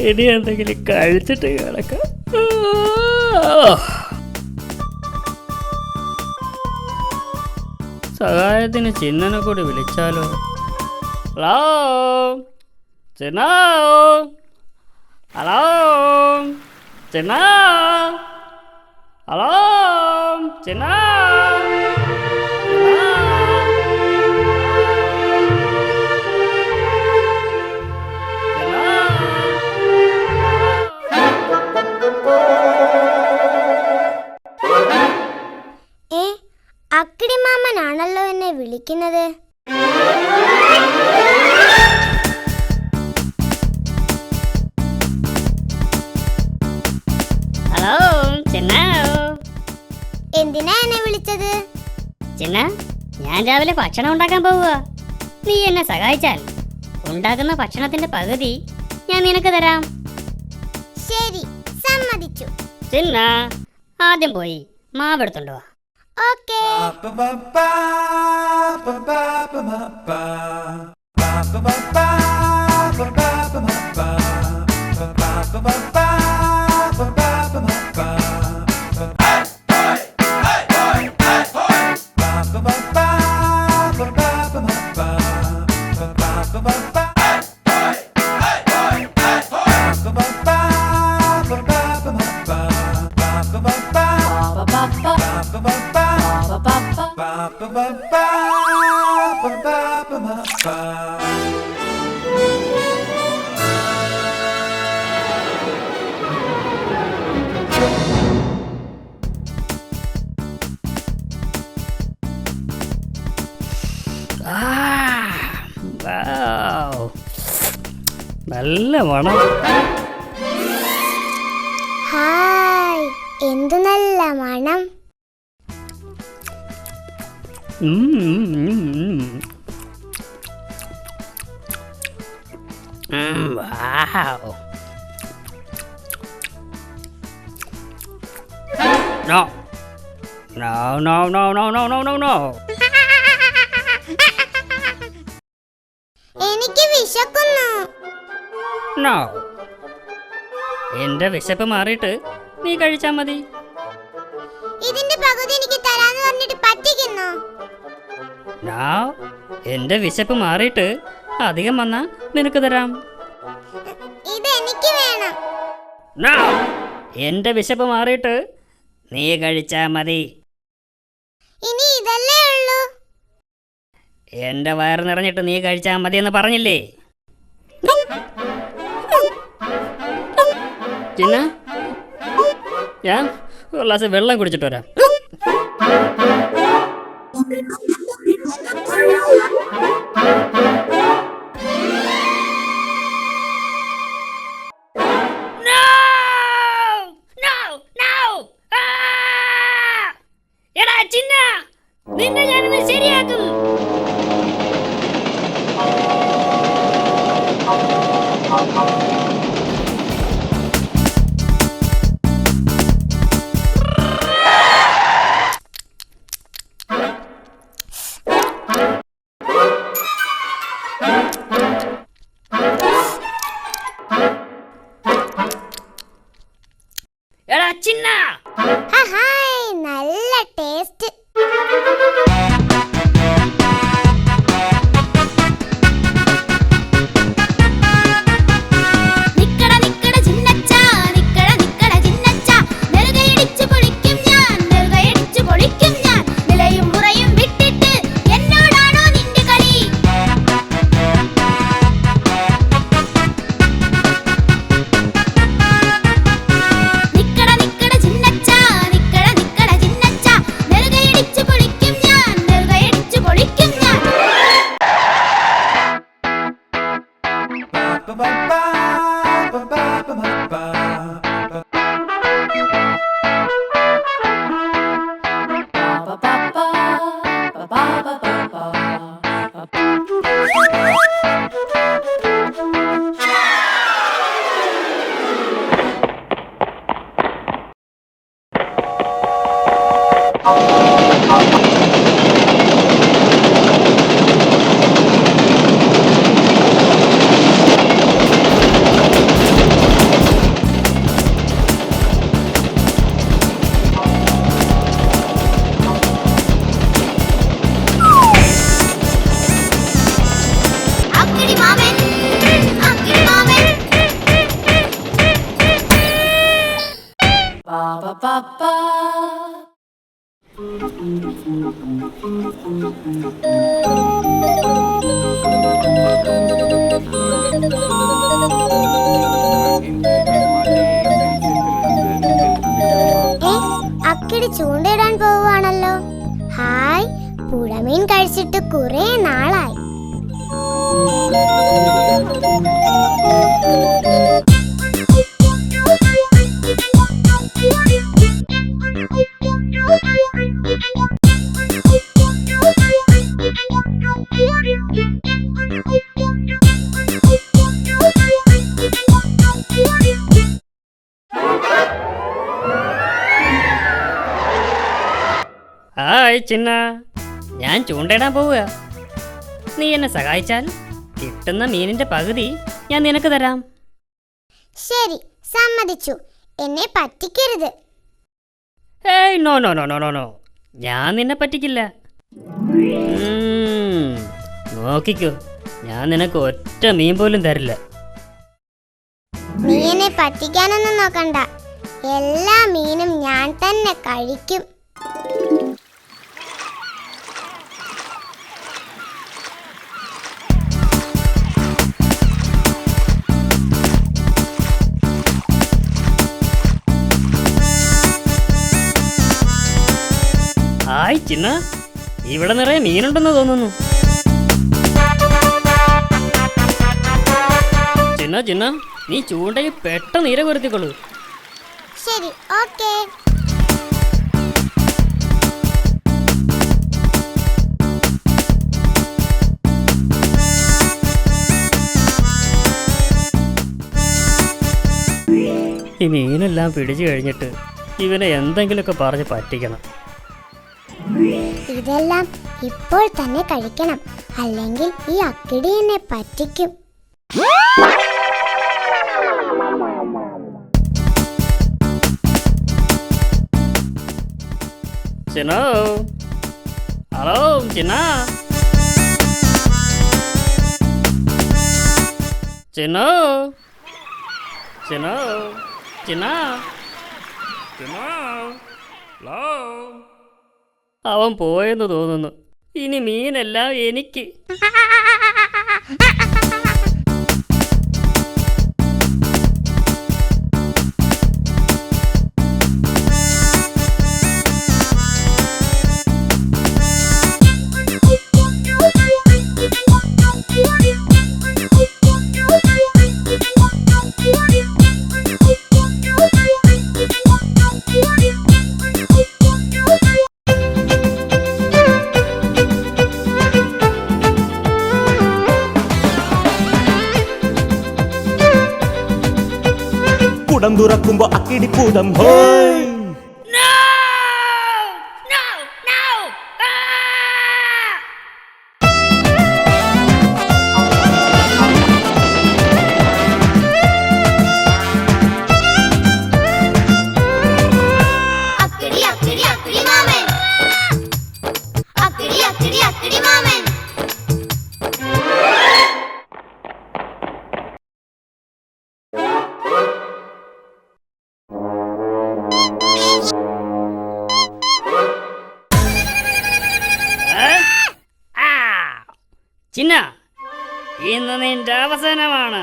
ഇനി എന്തെങ്കിലും കഴിച്ചിട്ട് കിടക്കാം സഹായത്തിന് ചിന്നനെ കൂടി വിളിച്ചാലോ hello Chinna hello Chinna hello Chinna മാമനാണല്ലോ എന്നെ വിളിക്കുന്നത്. ഹലോ ചിന്ന? എന്തിനാ എന്നെ വിളിച്ചത്? ചിന്ന ഞാൻ രാവിലെ ഭക്ഷണം ഉണ്ടാക്കാൻ പോവുക നീ എന്നെ സഹായിച്ചാൽ ഉണ്ടാക്കുന്ന ഭക്ഷണത്തിന്റെ പകുതി ഞാൻ നിനക്ക് തരാം. ശരി സമ്മതിച്ചു. ചിന്ന ആദ്യം പോയി മാവെടുത്തോണ്ട് Okay. നല്ല മണം. ഹായ് എന്തു നല്ല മണം. വാവ്. No. No, no, no, no, no, no, no, no. എനിക്ക് വിശക്കുന്നു നോ എന്റെ വിശപ്പ് മാറിയിട്ട് നീ കഴിച്ചാ മതി ഇതിന്റെ പകുതി എനിക്ക് തരാന്ന് പറഞ്ഞിട്ട് പറ്റിക്കുന്നു നോ എന്റെ വിശപ്പ് മാറിയിട്ട് അധികം വന്നാ നിനക്ക് തരാം. എന്റെ വിശപ്പ് മാറിയിട്ട് നീ കഴിച്ചാ മതി. ഇനി ഇതല്ലേ ഉള്ളൂ? എന്റെ വയറ് നിറഞ്ഞിട്ട് നീ കഴിച്ചാ മതി എന്ന് പറഞ്ഞില്ലേ? ചിന്ന ഞാൻ ഒരു ഗ്ലാസ് വെള്ളം കുടിച്ചിട്ട് വരാം. No! No! No! Ah! എടാ ചിന്ന നിന്നെ ഞാനിന്ന് ശരിയാക്കും എടാ ചിന്ന ഹായ് അക്കിടി ചൂണ്ടയിടാൻ പോവുകയാണല്ലോ. ഹായ് പുഴമീൻ കഴിച്ചിട്ട് കുറെ നാളായി. ഹായ് ചിന്ന ഞാൻ ചൂണ്ടയിടാൻ പോവുക. നീ എന്നെ സഹായിച്ചാൽ കിട്ടുന്ന മീനിന്റെ പകുതി ഞാൻ നിനക്ക് തരാം. ശരി സമ്മതിച്ചു. എന്നെ പറ്റിക്കരുത്. ഏയ് no no no no no no. ഞാൻ നിന്നെ പറ്റിക്കില്ല. ഉം, നോക്കിക്കോ. ഞാൻ നിനക്ക് ഒറ്റ മീൻ പോലും തരില്ല. മീനെ എന്നെ പറ്റിക്കാനൊന്നും നോക്കണ്ട. എല്ലാ മീനും ഞാൻ തന്നെ കഴിക്കും. ഹായ് ചിന്ന. ഇവിടെ നിറയെ മീനുണ്ടെന്ന് തോന്നുന്നു. ചിന്ന ചിന്ന നീ ചൂണ്ടയിൽ പെട്ടെന്ന് നീര കൊരുത്തിക്കൊള്ളൂ. ശരി ഓക്കേ. ഈ മീനെല്ലാം പിടിച്ചു കഴിഞ്ഞിട്ട് ഇവനെ എന്തെങ്കിലുമൊക്കെ പറഞ്ഞ് പറ്റിക്കണം. ഇതെല്ലാം ഇപ്പോൾ തന്നെ കഴിക്കണം. അല്ലെങ്കിൽ ഈ അക്കിടി എന്നെ പറ്റിക്കും. ചിന്നോ? ഹലോ ചിന്ന? ചിന്നോ? ചിന്നോ? ചിന്ന? ചിന്നോ? ഹലോ? അവൻ പോയെന്ന് തോന്നുന്നു. ഇനി മീനെല്ലാം എനിക്ക്. കുടം തുറക്കുമ്പോ അക്കിടിക്കൂടം ഹോയ്! ഇന്ന് നിന്റെ അവസാനമാണ്!